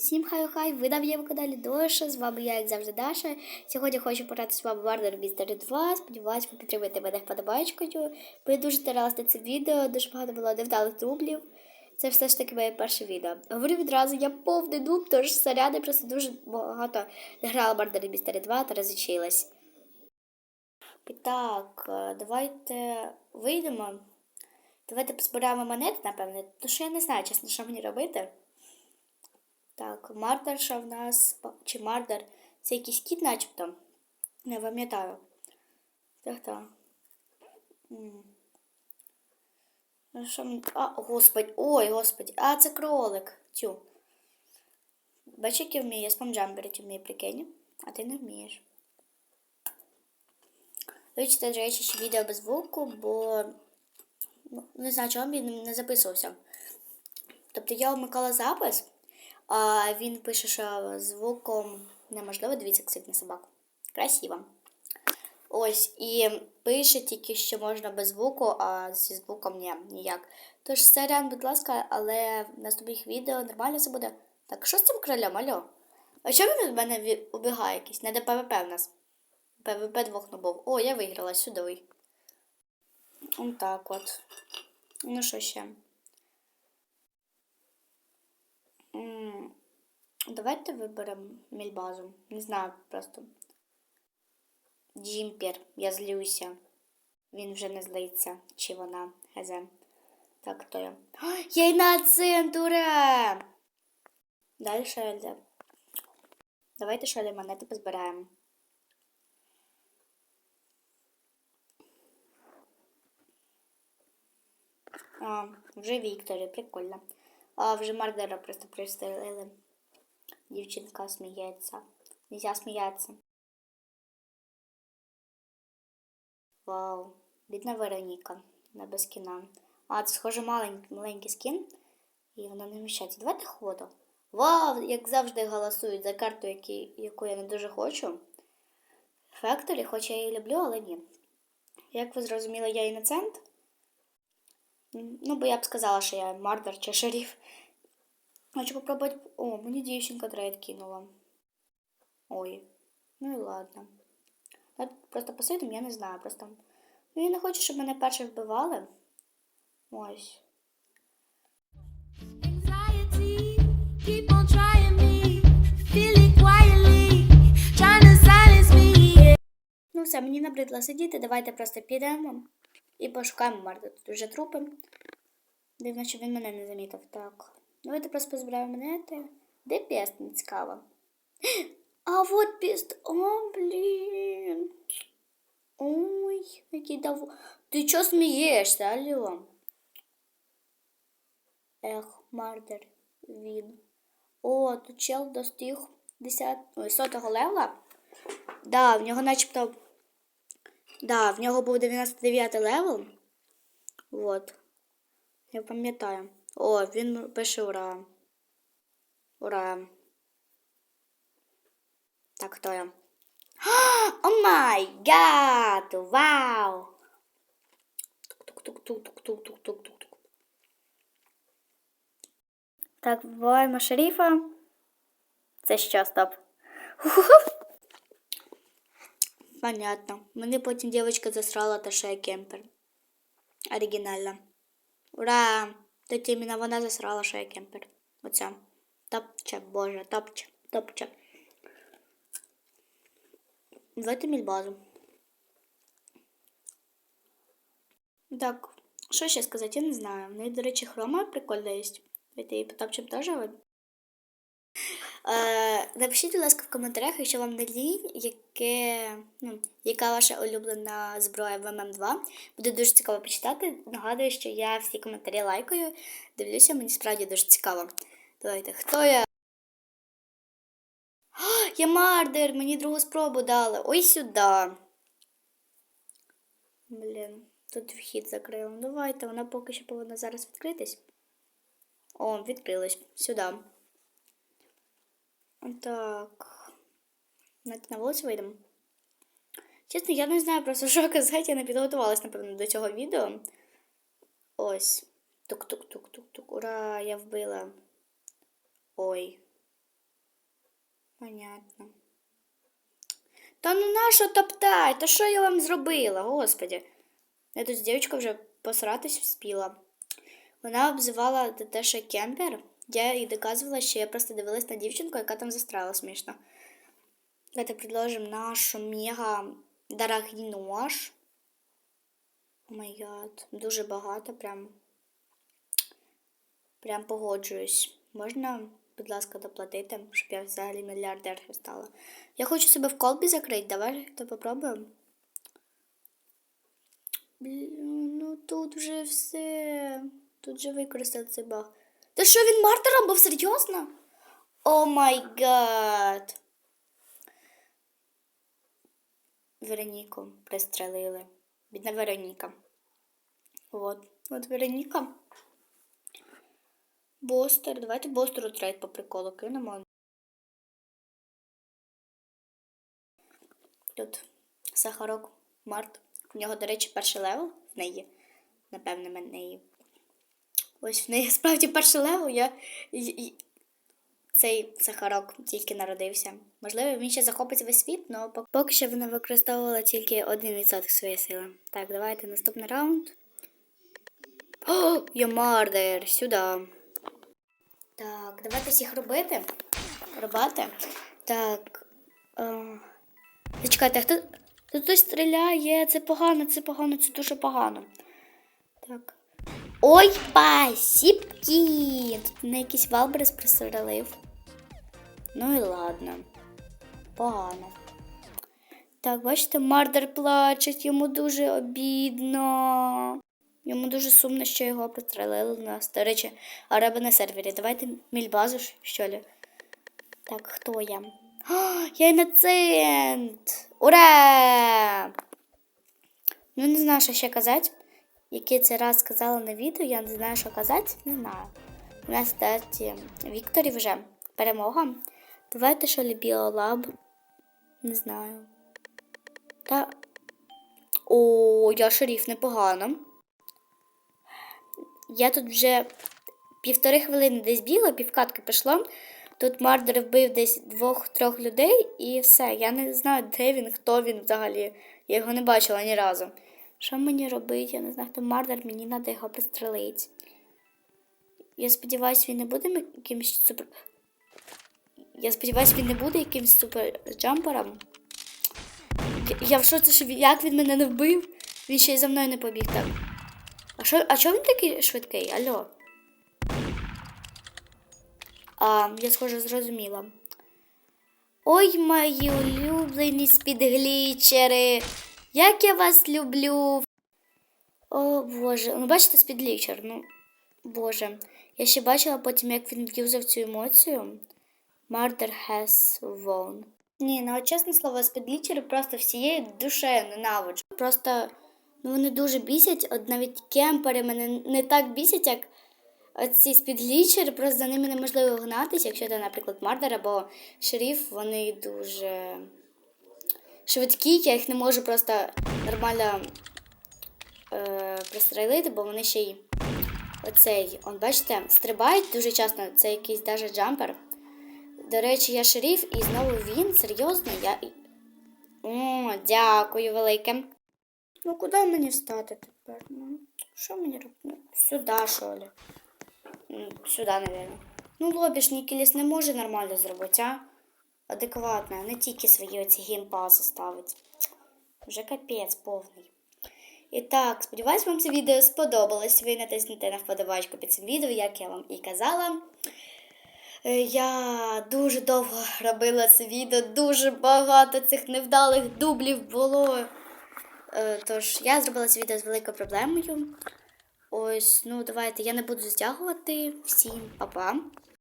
Всім хай-хай, ви на моєму каналі Доша, з вами я, як завжди, Даша. Сьогодні хочу пограти з вами Warner Mystery 2. Сподіваюсь, ви підтримуєте мене вподобайкою. Ви дуже старалися на це відео, дуже багато було невдалих дублів. Це все ж таки моє перше відео. Говорю відразу, я повний дуб, тож заряди просто дуже багато грала Warner Mystery 2 та розучилась. Так, е, давайте вийдемо. Давайте позбираємо монети, напевне, тому що я не знаю, чесно, що мені робити. Так, мардерша в нас. Чи мардер? Це якийсь кіт, начебто. Не пам'ятаю. Так, так. Ну, що. А, господи, ой, господи. А, це кролик. Тю. Бачиш, який вміє спамджамберити вміє прикинь. А ти не вмієш. Вичте, до речі, ще відео без звуку, бо ну, не знаю, чому він не записувався. Тобто я вмикала запис, а він пише, що звуком неможливо, дивіться, як сидить на собаку. Красиво. Ось, і пише тільки, що можна без звуку, а зі звуком ні, ніяк. Тож, сорян, будь ласка, але в наступних відео нормально все буде. Так, що з цим кролем, алло? А що він від мене убігає якийсь? Не до ПВП в нас. ПВП двох набув. О, я виграла сюди. Ось так от. Ну що ще? Давайте виберемо мільбазу. Не знаю просто. Джімпер, я злюся. Він вже не злиться. Чи вона? Гезе. Так, хто я? А, Я й на цент, ура! Далі Шельда. Давайте Шельда монети позбираємо. А, вже Вікторі, прикольно. А, вже Мардера просто пристрелили. Дівчинка сміється. Нельзя сміятися. Вау. Бідна Вероніка. На без кіна. А, це схоже маленький, маленький скін. І вона не вміщається. Давайте ходу. Вау, як завжди голосують за карту, які, яку я не дуже хочу. Фекторі, хоч я її люблю, але ні. Як ви зрозуміли, я іноцент. Ну, бо я б сказала, що я мардер чи шериф. Хочу попробувати. О, мені дівчинка трейд кинула. Ой, ну і ладно. Я просто посидим, я не знаю. Просто. Ну, я не хочу, щоб мене перше вбивали. Ось. Ну, все, мені набридло сидіти. Давайте просто підемо і пошукаємо Марду. Тут вже трупи. Дивно, що він мене не замітив. Так. Давайте просто позбираємо монети. Де піст, не цікаво. А от піст. О, блін. Ой, який дав. Ти чого смієшся, алло? Ех, Мардер, він. О, тут чел достиг 10... Ой, сотого левела. Да, в нього начебто. Да, в нього був 99 левел. Вот. Я пам'ятаю. О, він пише ура. Ура. Так, хто я? О май гад! Вау! Тук-тук-тук-тук-тук-тук-тук-тук-тук. Так, вбиваємо шерифа. Це що, стоп? Понятно. Мене потім дівчинка засрала та ще я кемпер. Оригінально. Ура! Тут іменно вона засрала, що я кемпер. Оця. Топче, боже, топче, топче. Давайте мільбазу. Так, що ще сказати, я не знаю. В неї, до речі, хрома прикольна є. Давайте її потопчемо теж. Е, напишіть, будь ласка, в коментарях, якщо вам не лінь, яке, ну, яка ваша улюблена зброя в ММ2. Буде дуже цікаво почитати. Нагадую, що я всі коментарі лайкаю. Дивлюся, мені справді дуже цікаво. Давайте, хто я? А, я мардер, мені другу спробу дали. Ой сюди. Блін, тут вхід закрила. Ну, Давайте, вона поки що повинна зараз відкритись. О, відкрилась. Сюди. Так. Давайте на вулицю вийдемо. Чесно, я не знаю просто, що казати, я не підготувалась, напевно, до цього відео. Ось. Тук-тук-тук-тук-тук. Ура, я вбила. Ой. Понятно. Та ну нащо топтать? Та що я вам зробила, господі? Я тут з дівчинкою вже посратись вспіла. Вона обзивала те, що кемпер. Я їй доказувала, що я просто дивилась на дівчинку, яка там застряла смішно. Давайте предложимо нашу мега дорогий нож. О май. Дуже багато, прям. Прям погоджуюсь. Можна, будь ласка, доплатити, щоб я взагалі мільярдерша стала. Я хочу себе в колбі закрити, давай то попробуємо. Ну тут вже все. Тут вже використали цей баг. Та що він мартером був серйозно? О май гад. Вероніку пристрелили. Бідна Вероніка. От, от Вероніка. Бостер. Давайте Бостеру трейд по приколу кинемо. Тут Сахарок Март. У нього, до речі, перший левел в неї. Напевне, в неї. Ось в неї справді перший левел. Я... Цей Сахарок тільки народився. Можливо, він ще захопить весь світ, але поки що вона використовувала тільки 1% своєї сили. Так, давайте наступний раунд. О, я мардер, сюди. Так, давайте всіх робити. Рубати. Так. Е... Зачекайте, хто. Тут хтось стріляє, це погано, це погано, це дуже погано. Так. Ой, пасіпки! Тут мене якийсь Валберес пристрелив. Ну і ладно. Погано. Так, бачите, Мардер плаче, йому дуже обідно. Йому дуже сумно, що його пострелили в нас. До речі, ареби на сервері. Давайте мільбазу, що ли. Так, хто я? А, я іноцент! Ура! Ну, не знаю, що ще казати. Який це раз сказала на відео, я не знаю, що казати, не знаю. У нас, кстати, Вікторі вже перемога. Давайте що Біолаб. Не знаю. Та. О, я шеріф непогано. Я тут вже півтори хвилини десь бігла, півкатки пішло. Тут Мардер вбив десь двох-трьох людей і все. Я не знаю, де він, хто він взагалі. Я його не бачила ні разу. Що мені робити? Я не знаю, хто Мардер, мені треба його пристрелити. Я сподіваюся, він не буде якимось супер. Я сподіваюся, він не буде якимось супер джампером. Я- в шоці, що він- як він мене не вбив, він ще й за мною не побіг так. А що, а чого він такий швидкий? Алло? А, я схоже зрозуміла. Ой, мої улюблені спідглічери. Як я вас люблю. О, Боже. Ну, бачите, спідлічер. Ну, Боже. Я ще бачила потім, як він в'юзав цю емоцію. Murder has won. Ні, ну чесне слово, спідлічери просто всією душею ненавиджу. Просто ну, вони дуже бісять, от навіть кемпери мене не так бісять, як Оці спідлічери, просто за ними неможливо гнатися, якщо це, наприклад, мардер або шеріф, вони дуже швидкі, я їх не можу просто нормально е, пристрелити, бо вони ще й оцей, он, бачите, стрибають дуже часто, це якийсь даже джампер. До речі, я шеріф, і знову він, серйозно, я. О, дякую велике. Ну, куди мені встати тепер? Ну, що мені робити? Ну, Сюди, що ли? Сюди, наверное. Ну, лобі ж Нікіліс не може нормально зробити, а? Адекватно, не тільки свої оці геймпаси ставить. Вже капець повний. І так, сподіваюсь, вам це відео сподобалось. Ви натиснете на вподобайку під цим відео, як я вам і казала. Е, Я дуже довго робила це відео, дуже багато цих невдалих дублів було. Е, Тож я зробила це відео з великою проблемою. Ось, ну давайте я не буду стягувати. Всім па-па.